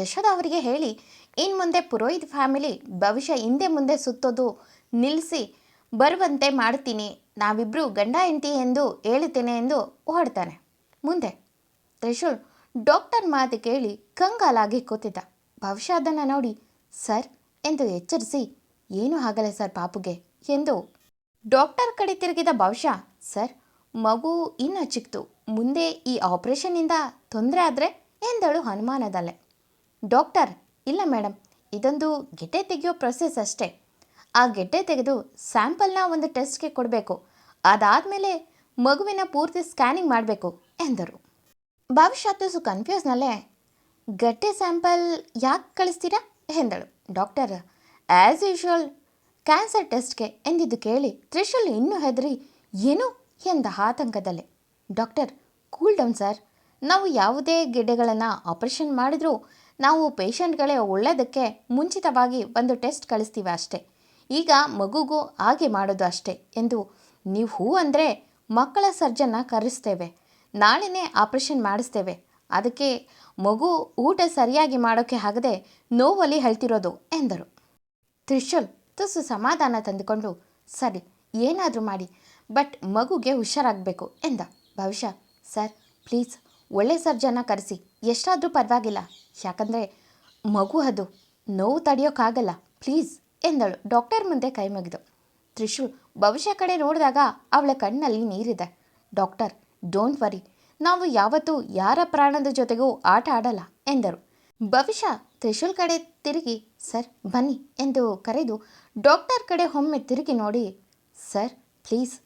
ಯಶೋದ ಅವರಿಗೆ ಹೇಳಿ ಇನ್ನು ಮುಂದೆ ಪುರೋಹಿತ್ ಫ್ಯಾಮಿಲಿ ಭವಿಷ್ಯ ಹಿಂದೆ ಮುಂದೆ ಸುತ್ತೋದು ನಿಲ್ಲಿಸಿ ಬರುವಂತೆ ಮಾಡ್ತೀನಿ. ನಾವಿಬ್ಬರು ಗಂಡ, ಹೆಂಡತಿ ಎಂದು ಹೇಳುತ್ತೇನೆ ಎಂದು ಓಡ್ತಾನೆ. ಮುಂದೆ ತ್ರಿಶೂಲ್ ಡಾಕ್ಟರ್ ಮಾತು ಕೇಳಿ ಕಂಗಾಲಾಗಿ ಕೂತಿದ್ದ. ಭವಿಷ್ಯ ಅದನ್ನು ನೋಡಿ, ಸರ್ ಎಂದು ಎಚ್ಚರಿಸಿ, ಏನೂ ಆಗಲ್ಲ ಸರ್ ಪಾಪುಗೆ ಎಂದು ಡಾಕ್ಟರ್ ಕಡೆ ತಿರುಗಿದ ಭವಿಷ್ಯ, ಸರ್, ಮಗು ಇನ್ನು ಚಿಕ್ತು. ಮುಂದೆ ಈ ಆಪರೇಷನ್ನಿಂದ ತೊಂದರೆ ಆದರೆ ಎಂದಳು ಅನುಮಾನದಲ್ಲೇ ಡಾಕ್ಟರ್, ಇಲ್ಲ ಮೇಡಮ್ ಇದೊಂದು ಗೆಡ್ಡೆ ತೆಗೆಯೋ ಪ್ರೊಸೆಸ್ ಅಷ್ಟೇ. ಆ ಗೆಡ್ಡೆ ತೆಗೆದು ಸ್ಯಾಂಪಲ್ನ ಒಂದು ಟೆಸ್ಟ್ಗೆ ಕೊಡಬೇಕು. ಅದಾದಮೇಲೆ ಮಗುವಿನ ಪೂರ್ತಿ ಸ್ಕ್ಯಾನಿಂಗ್ ಮಾಡಬೇಕು ಎಂದರು. ಭವಿಷ್ಯತ್ತು ಕನ್ಫ್ಯೂಸ್ನಲ್ಲೇ ಗಟ್ಟೆ ಸ್ಯಾಂಪಲ್ ಯಾಕೆ ಕಳಿಸ್ತೀರಾ ಎಂದಳು. ಡಾಕ್ಟರ್ ಆ್ಯಸ್ ಯೂಶುವಲ್ ಕ್ಯಾನ್ಸರ್ ಟೆಸ್ಟ್ಗೆ ಎಂದಿದ್ದು ಕೇಳಿ ತ್ರಿಶೂಲ್ ಇನ್ನೂ ಹೆದರಿ ಏನು ಎಂದ ಆತಂಕದಲ್ಲೇ. Doctor, cool down sir. ನಾವು ಯಾವುದೇ ಗೆಡ್ಡೆಗಳನ್ನು ಆಪರೇಷನ್ ಮಾಡಿದರೂ ನಾವು ಪೇಷಂಟ್ಗಳೇ ಒಳ್ಳೆಯದಕ್ಕೆ ಮುಂಚಿತವಾಗಿ ಒಂದು ಟೆಸ್ಟ್ ಕಳಿಸ್ತೀವಿ ಅಷ್ಟೇ. ಈಗ ಮಗುಗೂ ಹಾಗೆ ಮಾಡೋದು ಅಷ್ಟೇ ಎಂದು ನೀವು ಹೂ ಅಂದರೆ ಮಕ್ಕಳ ಸರ್ಜನ್ನ ಕರೆಸ್ತೇವೆ. ನಾಳೆನೇ ಆಪರೇಷನ್ ಮಾಡಿಸ್ತೇವೆ. ಅದಕ್ಕೆ ಮಗು ಊಟ ಸರಿಯಾಗಿ ಮಾಡೋಕ್ಕೆ ಆಗದೆ ನೋವಲ್ಲಿ ಹೇಳ್ತಿರೋದು ಎಂದರು. ತ್ರಿಶೂಲ್, ತುಸು ಸಮಾಧಾನ ತಂದುಕೊಂಡು, ಸರಿ, ಏನಾದರೂ ಮಾಡಿ, ಬಟ್ ಮಗುಗೆ ಹುಷಾರಾಗಬೇಕು ಎಂದ. ಭವಿಷ್ಯ ಸರ್, ಪ್ಲೀಸ್. ಒಳ್ಳೆ ಸರ್ಜನ್ನ ಕರೆಸಿ. ಎಷ್ಟಾದರೂ ಪರವಾಗಿಲ್ಲ. ಯಾಕಂದರೆ ಮಗು ಅದು. ನೋವು ತಡೆಯೋಕ್ಕಾಗಲ್ಲ ಪ್ಲೀಸ್ ಎಂದಳು. ಡಾಕ್ಟರ್ ಮುಂದೆ ಕೈ ಮುಗಿದು. ತ್ರಿಶೂಲ್, ಭವಿಷ್ಯ ಕಡೆ ನೋಡಿದಾಗ ಅವಳ ಕಣ್ಣಲ್ಲಿ ನೀರಿದೆ. Doctor, don't worry. ನಾವು ಯಾವತ್ತೂ ಯಾರ ಪ್ರಾಣದ ಜೊತೆಗೂ ಆಟ ಆಡಲ್ಲ ಎಂದರು. ಭವಿಷ್ಯ, ತ್ರಿಶೂಲ್ ಕಡೆ ತಿರುಗಿ, ಸರ್, ಬನ್ನಿ ಎಂದು ಕರೆದು ಡಾಕ್ಟರ್ ಕಡೆ ಒಮ್ಮೆ ತಿರುಗಿ ನೋಡಿ, ಸರ್, ಪ್ಲೀಸ್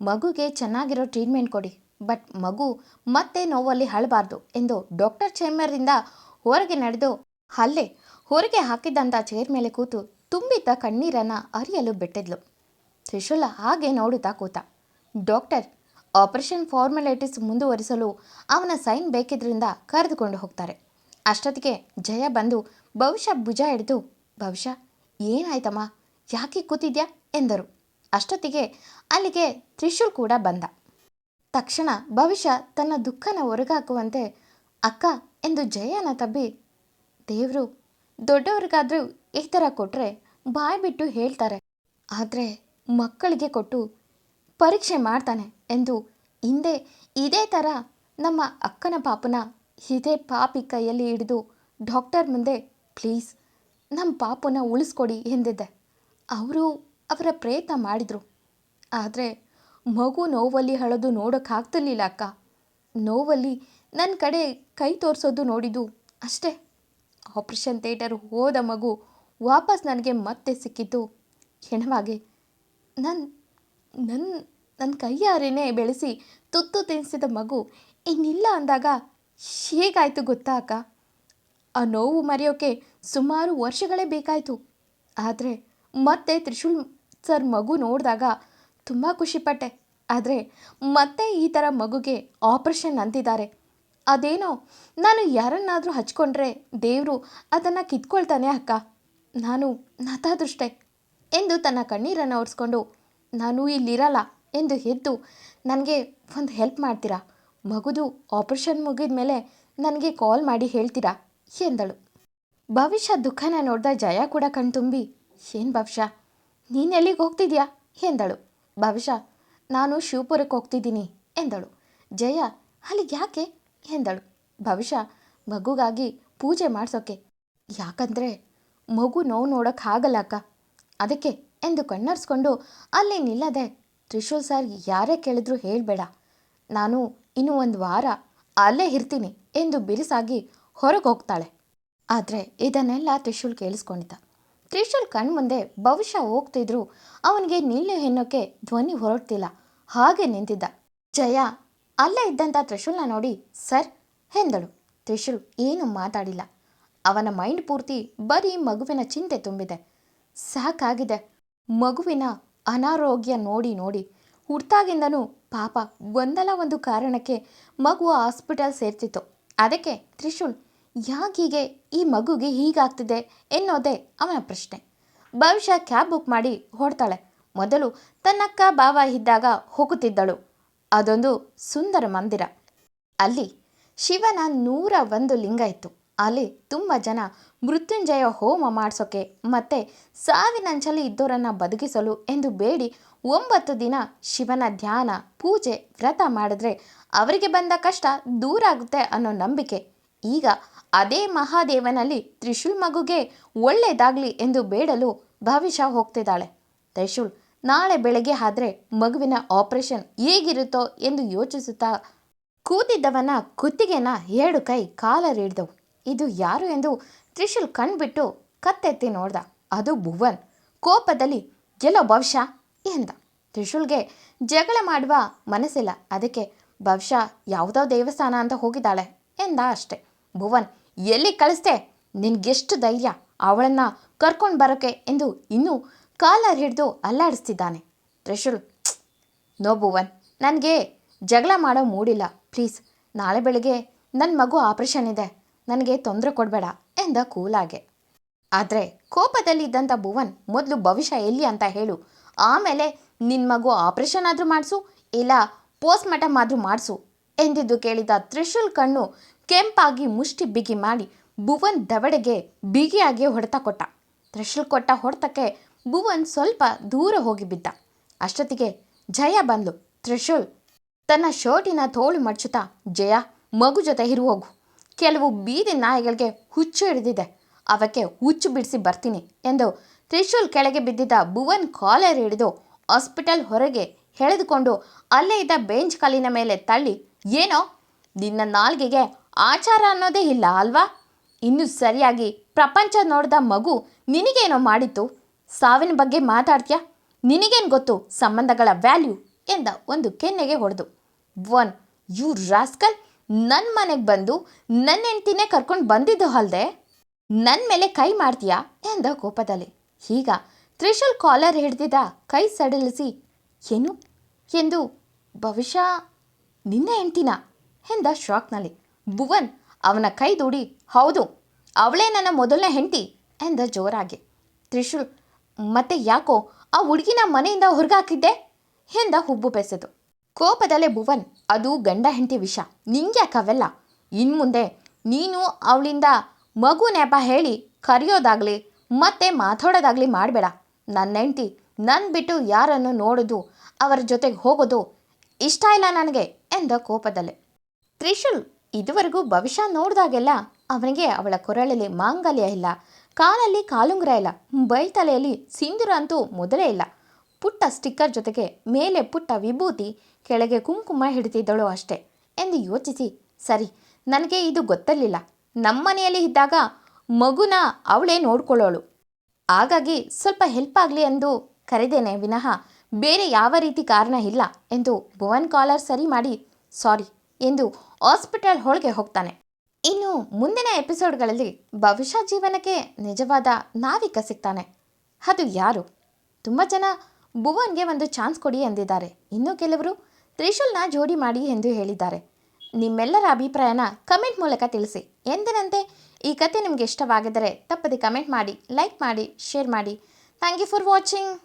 ಮಗುಗೆ ಚೆನ್ನಾಗಿರೋ ಟ್ರೀಟ್ಮೆಂಟ್ ಕೊಡಿ. ಬಟ್ ಮಗು ಮತ್ತೆ ನೋವಲ್ಲಿ ಅಳಬಾರ್ದು ಎಂದು ಡಾಕ್ಟರ್ ಚೇಂಬರಿಂದ ಹೊರಗೆ ನಡೆದು ಅಲ್ಲೇ ಹೊರಗೆ ಹಾಕಿದ್ದಂಥ ಚೇರ್ ಮೇಲೆ ಕೂತು ತುಂಬಿದ್ದ ಕಣ್ಣೀರನ್ನು ಅರಿಯಲು ಬಿಟ್ಟಿದ್ಲು. ತ್ರಿಶೂಲ ಹಾಗೆ ನೋಡುತ್ತಾ ಕೂತ. ಡಾಕ್ಟರ್, ಆಪರೇಷನ್ ಫಾರ್ಮಾಲಿಟೀಸ್ ಮುಂದುವರಿಸಲು ಅವನ ಸೈನ್ ಬೇಕಿದ್ದರಿಂದ ಕರೆದುಕೊಂಡು ಹೋಗ್ತಾರೆ. ಅಷ್ಟೊತ್ತಿಗೆ ಜಯ ಬಂದು ಭವಿಷ್ಯ ಭುಜ ಹಿಡಿದು, ಭವಿಷ್ಯ, ಏನಾಯ್ತಮ್ಮ? ಯಾಕೆ ಕೂತಿದ್ಯಾ? ಎಂದರು. ಅಷ್ಟೊತ್ತಿಗೆ ಅಲ್ಲಿಗೆ ತ್ರಿಶೂಲ್ ಕೂಡ ಬಂದ. ತಕ್ಷಣ ಭವಿಷ್ಯ ತನ್ನ ದುಃಖನ ಹೊರಗಾಕುವಂತೆ ಅಕ್ಕ, ಎಂದು ಜಯನ ತಬ್ಬಿ, ದೇವರು, ದೊಡ್ಡವ್ರಿಗಾದರೂ ಈ ಥರ ಕೊಟ್ಟರೆ ಬಾಯಿ ಬಿಟ್ಟು ಹೇಳ್ತಾರೆ. ಆದರೆ ಮಕ್ಕಳಿಗೆ ಕೊಟ್ಟು ಪರೀಕ್ಷೆ ಮಾಡ್ತಾನೆ ಎಂದು ಹಿಂದೆ ಇದೇ ಥರ ನಮ್ಮ ಅಕ್ಕನ ಪಾಪನ ಇದೇ ಪಾಪಿ ಕೈಯಲ್ಲಿ ಹಿಡಿದು ಡಾಕ್ಟರ್ ಮುಂದೆ, ಪ್ಲೀಸ್, ನಮ್ಮ ಪಾಪನ ಉಳಿಸ್ಕೊಡಿ ಎಂದಿದ್ದೆ. ಅವರು ಅವರ ಪ್ರಯತ್ನ ಮಾಡಿದರು. ಆದರೆ ಮಗು ನೋವಲ್ಲಿ ಹಳದು ನೋಡೋಕ್ಕಾಗ್ತಿರ್ಲಿಲ್ಲ ಅಕ್ಕ. ನೋವಲ್ಲಿ ನನ್ನ ಕಡೆ ಕೈ ತೋರಿಸೋದು ನೋಡಿದ್ದು ಅಷ್ಟೇ. ಆಪ್ರೇಷನ್ ಥಿಯೇಟರ್ ಹೋದ ಮಗು ವಾಪಸ್ ನನಗೆ ಮತ್ತೆ ಸಿಕ್ಕಿದ್ದು. ಹೆಣವಾಗೆ ನನ್ನ ನನ್ನ ನನ್ನ ಕೈಯಾರೇನೆ ಬೆಳೆಸಿ ತುತ್ತು ತಿನ್ನಿಸಿದ ಮಗು ಇನ್ನಿಲ್ಲ ಅಂದಾಗ ಹೇಗಾಯಿತು ಗೊತ್ತಾ ಅಕ್ಕ? ಆ ನೋವು ಮರೆಯೋಕ್ಕೆ ಸುಮಾರು ವರ್ಷಗಳೇ ಬೇಕಾಯಿತು. ಆದರೆ ಮತ್ತೆ ತ್ರಿಶೂಲ್ ಸರ್ ಮಗು ನೋಡಿದಾಗ ತುಂಬ ಖುಷಿಪಟ್ಟೆ ಆದರೆ ಮತ್ತೆ ಈ ಥರ ಮಗುಗೆ ಆಪ್ರೇಷನ್ ಅಂತಿದ್ದಾರೆ. ಅದೇನೋ, ನಾನು ಯಾರನ್ನಾದರೂ ಹಚ್ಕೊಂಡ್ರೆ ದೇವರು ಅದನ್ನು ಕಿತ್ಕೊಳ್ತಾನೆ ಅಕ್ಕ. ನಾನು ನತಾದೃಷ್ಟೆ ಎಂದು ತನ್ನ ಕಣ್ಣೀರನ್ನು ಒರೆಸ್ಕೊಂಡು, ನಾನು ಇಲ್ಲಿರಲ್ಲ ಎಂದು ಎದ್ದು, ನನಗೆ ಒಂದು ಹೆಲ್ಪ್ ಮಾಡ್ತೀರಾ? ಮಗುದು ಆಪ್ರೇಷನ್ ಮುಗಿದ ಮೇಲೆ ನನಗೆ ಕಾಲ್ ಮಾಡಿ ಹೇಳ್ತೀರಾ? ಎಂದಳು. ಭವಿಷ್ಯ ದುಃಖನ ನೋಡಿದ ಜಯ ಕೂಡ ಕಣ್ತುಂಬಿ, ಏನು ಭವಿಷ್ಯ? ನೀನೆಲ್ಲಿಗೆ ಹೋಗ್ತಿದ್ಯಾ? ಎಂದಳು. ಭವಿಷ್ಯ ನಾನು ಶಿವಪುರಕ್ಕೆ ಹೋಗ್ತಿದ್ದೀನಿ ಎಂದಳು. ಜಯ, ಅಲ್ಲಿಗೆ ಯಾಕೆ ಎಂದಳು. ಭವಿಷ್ಯ ಮಗುಗಾಗಿ ಪೂಜೆ ಮಾಡಿಸೋಕೆ. ಯಾಕಂದರೆ ಮಗು ನೋವು ನೋಡೋಕ್ಕಾಗಲ್ಲ ಅಕ್ಕ. ಅದಕ್ಕೆ ಎಂದು ಕಣ್ಣರ್ಸ್ಕೊಂಡು ಅಲ್ಲಿ ನಿಲ್ಲದೆ ತ್ರಿಶೂಲ್ ಸರ್ ಯಾರೇ ಕೇಳಿದ್ರು ಹೇಳಬೇಡ. ನಾನು ಇನ್ನು ಒಂದು ವಾರ ಅಲ್ಲೇ ಇರ್ತೀನಿ ಎಂದು ಬಿರುಸಾಗಿ ಹೊರಗೆ ಹೋಗ್ತಾಳೆ. ಆದರೆ ಇದನ್ನೆಲ್ಲ ತ್ರಿಶೂಲ್ ಕೇಳಿಸ್ಕೊಂಡಿದ್ದ. ತ್ರಿಶೂಲ್ ಕಣ್ಮುಂದೆ ಭವಿಷ್ಯ ಹೋಗ್ತಿದ್ರು. ಅವನಿಗೆ ನಿಲ್ಲು ಎನ್ನೋಕ್ಕೆ ಧ್ವನಿ ಹೊರಡ್ತಿಲ್ಲ. ಹಾಗೆ ನಿಂತಿದ್ದ. ಜಯ, ಅಲ್ಲೇ ಇದ್ದಂಥ ತ್ರಿಶೂಲ್ನ ನೋಡಿ, ಸರ್, ಎಂದಳು. ತ್ರಿಶೂಲ್ ಏನು ಮಾತಾಡಿಲ್ಲ. ಅವನ ಮೈಂಡ್ ಪೂರ್ತಿ ಬರೀ ಮಗುವಿನ ಚಿಂತೆ ತುಂಬಿದೆ. ಸಾಕಾಗಿದೆ. ಮಗುವಿನ ಅನಾರೋಗ್ಯ ನೋಡಿ ನೋಡಿ ಹುಟ್ಟಾಗಿಂದನೂ ಪಾಪ ಒಂದಲ್ಲ ಒಂದು ಕಾರಣಕ್ಕೆ ಮಗು ಹಾಸ್ಪಿಟಲ್ ಸೇರ್ತಿತ್ತು. ಅದಕ್ಕೆ ತ್ರಿಶೂಲ್ ಯಾಕೀಗೆ ಈ ಮಗುಗೆ ಹೀಗಾಗ್ತಿದೆ ಎನ್ನೋದೇ ಅವನ ಪ್ರಶ್ನೆ. ಭವಿಷ್ಯ ಕ್ಯಾಬ್ ಬುಕ್ ಮಾಡಿ ಹೊಡ್ತಾಳೆ. ಮೊದಲು ತನ್ನಕ್ಕ ಬಾವ ಇದ್ದಾಗ ಹೋಗುತ್ತಿದ್ದಳು. ಅದೊಂದು ಸುಂದರ ಮಂದಿರ. ಅಲ್ಲಿ ಶಿವನ ನೂರ ಒಂದು ಲಿಂಗ ಇತ್ತು. ಅಲ್ಲಿ ತುಂಬ ಜನ ಮೃತ್ಯುಂಜಯ ಹೋಮ ಮಾಡಿಸೋಕೆ ಮತ್ತೆ ಸಾವಿನಂಚಲಿ ಇದ್ದವರನ್ನು ಬದುಕಿಸಲು ಎಂದು ಬೇಡಿ ಒಂಬತ್ತು ದಿನ ಶಿವನ ಧ್ಯಾನ, ಪೂಜೆ, ವ್ರತ ಮಾಡಿದ್ರೆ ಅವರಿಗೆ ಬಂದ ಕಷ್ಟ ದೂರ ಆಗುತ್ತೆ ಅನ್ನೋ ನಂಬಿಕೆ. ಈಗ ಅದೇ ಮಹಾದೇವನಲ್ಲಿ ತ್ರಿಶೂಲ್ ಮಗುಗೆ ಒಳ್ಳೆಯದಾಗಲಿ ಎಂದು ಬೇಡಲು ಭವಿಷ್ಯ ಹೋಗ್ತಿದ್ದಾಳೆ. ತ್ರಿಶೂಲ್, ನಾಳೆ ಬೆಳಗ್ಗೆ ಆದರೆ ಮಗುವಿನ ಆಪರೇಷನ್ ಹೇಗಿರುತ್ತೋ ಎಂದು ಯೋಚಿಸುತ್ತಾ ಕೂತಿದ್ದವನ ಕುತ್ತಿಗೆನ ಎರಡು ಕೈ ಕಾಲರಿಡ್ದವು ಇದು ಯಾರು ಎಂದು ತ್ರಿಶೂಲ್ ಕಣ್ಬಿಟ್ಟು ಕತ್ತೆತ್ತಿ ನೋಡ್ದ. ಅದು ಭುವನ್. ಕೋಪದಲ್ಲಿ ಗೆಲ್ಲೋ ಭವಿಷ್ಯ ಎಂದ. ತ್ರಿಶೂಲ್ಗೆ ಜಗಳ ಮಾಡುವ ಮನಸ್ಸಿಲ್ಲ. ಅದಕ್ಕೆ ಭವಿಷ್ಯ ಯಾವುದೋ ದೇವಸ್ಥಾನ ಅಂತ ಹೋಗಿದ್ದಾಳೆ ಎಂದ ಅಷ್ಟೆ. ಭುವನ್ ಎಲ್ಲಿ ಕಳಿಸ್ದೆ? ನಿನ್ಗೆಷ್ಟು ಧೈರ್ಯ? ಅವಳನ್ನ ಕರ್ಕೊಂಡು ಬರೋಕೆ ಎಂದು ಇನ್ನೂ ಕಾಲರ್ ಹಿಡಿದು ಅಲ್ಲಾಡಿಸ್ತಿದ್ದಾನೆ. ತ್ರಿಶೂಲ್ ನೋ ಭುವನ್, ನನಗೆ ಜಗಳ ಮಾಡೋ ಮೂಡಿಲ್ಲ. ಪ್ಲೀಸ್, ನಾಳೆ ಬೆಳಿಗ್ಗೆ ನನ್ನ ಮಗು ಆಪ್ರೇಷನ್ ಇದೆ. ನನಗೆ ತೊಂದರೆ ಕೊಡಬೇಡ ಎಂದ ಕೂಲಾಗೆ. ಆದರೆ ಕೋಪದಲ್ಲಿ ಇದ್ದಂಥ ಭುವನ್, ಮೊದಲು ಭವಿಷ್ಯ ಎಲ್ಲಿ ಅಂತ ಹೇಳು. ಆಮೇಲೆ ನಿನ್ನ ಮಗು ಆಪ್ರೇಷನ್ ಆದರೂ ಮಾಡಿಸು, ಇಲ್ಲ ಪೋಸ್ಟ್ ಮಾರ್ಟಮ್ ಆದರೂ ಮಾಡಿಸು ಎಂದಿದ್ದು ಕೇಳಿದ ತ್ರಿಶೂಲ್ ಕಣ್ಣು ಕೆಂಪಾಗಿ ಮುಷ್ಟಿ ಬಿಗಿ ಮಾಡಿ ಭುವನ್ ದವಡೆಗೆ ಬಿಗಿಯಾಗಿ ಹೊಡೆತ ಕೊಟ್ಟ. ತ್ರಿಶೂಲ್ ಕೊಟ್ಟ ಹೊಡೆತಕ್ಕೆ ಭುವನ್ ಸ್ವಲ್ಪ ದೂರ ಹೋಗಿ ಬಿದ್ದ. ಅಷ್ಟೊತ್ತಿಗೆ ಜಯ ಬಂದ್ಲು. ತ್ರಿಶೂಲ್ ತನ್ನ ಶರ್ಟಿನ ತೋಳು ಮಡ್ಚುತ್ತಾ, ಜಯ, ಮಗು ಜೊತೆ ಹಿರು ಹೋಗು. ಕೆಲವು ಬೀದಿ ನಾಯಿಗಳಿಗೆ ಹುಚ್ಚು ಹಿಡಿದಿದೆ. ಅವಕ್ಕೆ ಹುಚ್ಚು ಬಿಡಿಸಿ ಬರ್ತೀನಿ ಎಂದು ತ್ರಿಶೂಲ್ ಕೆಳಗೆ ಬಿದ್ದಿದ್ದ ಭುವನ್ ಕಾಲರ್ ಹಿಡಿದು ಹಾಸ್ಪಿಟಲ್ ಹೊರಗೆ ಎಳೆದುಕೊಂಡು ಅಲ್ಲೇ ಇದ್ದ ಬೆಂಚ್ ಕಲ್ಲಿನ ಮೇಲೆ ತಳ್ಳಿ, ಏನೋ, ನಿನ್ನ ನಾಲ್ಗೆಗೆ ಆಚಾರ ಅನ್ನೋದೇ ಇಲ್ಲ ಅಲ್ವಾ? ಇನ್ನು ಸರಿಯಾಗಿ ಪ್ರಪಂಚ ನೋಡಿದ ಮಗು ನಿನಗೇನೋ ಮಾಡಿತ್ತು? ಸಾವಿನ ಬಗ್ಗೆ ಮಾತಾಡ್ತೀಯಾ? ನಿನಗೇನು ಗೊತ್ತು ಸಂಬಂಧಗಳ ವ್ಯಾಲ್ಯೂ? ಎಂದ ಒಂದು ಕೆನ್ನೆಗೆ ಹೊಡೆದು. One you rascal! ನನ್ನ ಮನೆಗೆ ಬಂದು ನನ್ನ ಹೆಂಡ್ತಿನೇ ಕರ್ಕೊಂಡು ಬಂದಿದ್ದು ಅಲ್ಲದೆ ನನ್ನ ಮೇಲೆ ಕೈ ಮಾಡ್ತೀಯಾ? ಎಂದ ಕೋಪದಲ್ಲಿ. ಈಗ ತ್ರಿಶೂಲ್ ಕಾಲರ್ ಹಿಡ್ದಿದ್ದ ಕೈ ಸಡಿಲಿಸಿ, ಏನು? ಎಂದು, ಭವಿಷ್ಯ ನಿನ್ನ ಹೆಂಡ್ತಿನ? ಎಂದ ಶಾಕ್ನಲ್ಲಿ ಭುವನ್, ಅವನ ಕೈ ದೂಡಿ, ಹೌದು, ಅವಳೇ ನನ್ನ ಮೊದಲನೇ ಹೆಂಡತಿ ಎಂದ ಜೋರಾಗಿ. ತ್ರಿಶೂಲ್, ಮತ್ತೆ ಯಾಕೋ ಆ ಹುಡುಗಿನ ಮನೆಯಿಂದ ಹೊರಗಾಕಿದ್ದೆ? ಎಂದ ಹುಬ್ಬು ಬೆಸೆದು. ಕೋಪದಲ್ಲೇ ಭುವನ್, ಅದು ಗಂಡ ಹೆಂಡತಿ ವಿಷ ನಿಂಗ್ಯಾಕವೆಲ್ಲ ಇನ್ಮುಂದೆ ನೀನು ಅವಳಿಂದ ಮಗು ನೆಪ ಹೇಳಿ ಕರೆಯೋದಾಗಲಿ, ಮತ್ತೆ ಮಾತಾಡೋದಾಗಲಿ ಮಾಡಬೇಡ. ನನ್ನ ಹೆಂಡತಿ ನನ್ನ ಬಿಟ್ಟು ಯಾರನ್ನು ನೋಡೋದು, ಅವರ ಜೊತೆಗೆ ಹೋಗೋದು ಇಷ್ಟ ಇಲ್ಲ ನನಗೆ ಎಂದ ಕೋಪದಲ್ಲೇ. ತ್ರಿಶೂಲ್ ಇದುವರೆಗೂ ಭವಿಷ್ಯ ನೋಡಿದಾಗೆಲ್ಲ ಅವನಿಗೆ ಅವಳ ಕೊರಳಲ್ಲಿ ಮಾಂಗಲ್ಯ ಇಲ್ಲ. ಕಾಲಲ್ಲಿ ಕಾಲುಂಗುರ ಇಲ್ಲ. ಬೈತಲೆಯಲ್ಲಿ ಸಿಂಧೂರ ಅಂತೂ ಮೊದಲೇ ಇಲ್ಲ. ಪುಟ್ಟ ಸ್ಟಿಕ್ಕರ್ ಜೊತೆಗೆ ಮೇಲೆ ಪುಟ್ಟ ವಿಭೂತಿ, ಕೆಳಗೆ ಕುಂಕುಮ ಹಿಡಿತಿದ್ದಳು ಅಷ್ಟೆ ಎಂದು ಯೋಚಿಸಿ, ಸರಿ, ನನಗೆ ಇದು ಗೊತ್ತಿರಲಿಲ್ಲ. ನಮ್ಮನೆಯಲ್ಲಿ ಇದ್ದಾಗ ಮಗುನ ಅವಳೇ ನೋಡ್ಕೊಳ್ಳೋಳು. ಹಾಗಾಗಿ ಸ್ವಲ್ಪ ಹೆಲ್ಪ್ ಆಗಲಿ ಎಂದು ಕರೆದೇನೆ ವಿನಃ, ಬೇರೆ ಯಾವ ರೀತಿ ಕಾರಣ ಇಲ್ಲ ಎಂದು ಭುವನ್ ಕಾಲರ್ ಸರಿ ಮಾಡಿ, ಸಾರಿ ಎಂದು ಹಾಸ್ಪಿಟಲ್ ಒಳಗೆ ಹೋಗ್ತಾನೆ. ಇನ್ನು ಮುಂದಿನ ಎಪಿಸೋಡ್ಗಳಲ್ಲಿ ಭವಿಷ್ಯ ಜೀವನಕ್ಕೆ ನಿಜವಾದ ನಾವಿಕ ಸಿಗ್ತಾನೆ. ಅದು ಯಾರು? ತುಂಬ ಜನ ಭುವನ್ಗೆ ಒಂದು ಚಾನ್ಸ್ ಕೊಡಿ ಎಂದಿದ್ದಾರೆ. ಇನ್ನು ಕೆಲವರು ತ್ರಿಶೂಲ್ನ ಜೋಡಿ ಮಾಡಿ ಎಂದು ಹೇಳಿದ್ದಾರೆ. ನಿಮ್ಮೆಲ್ಲರ ಅಭಿಪ್ರಾಯನ ಕಮೆಂಟ್ ಮೂಲಕ ತಿಳಿಸಿ. ಎಂದಿನಂತೆ ಈ ಕತೆ ನಿಮಗೆ ಇಷ್ಟವಾಗಿದ್ದರೆ ತಪ್ಪದೆ ಕಮೆಂಟ್ ಮಾಡಿ, ಲೈಕ್ ಮಾಡಿ, ಶೇರ್ ಮಾಡಿ. Thank you for watching.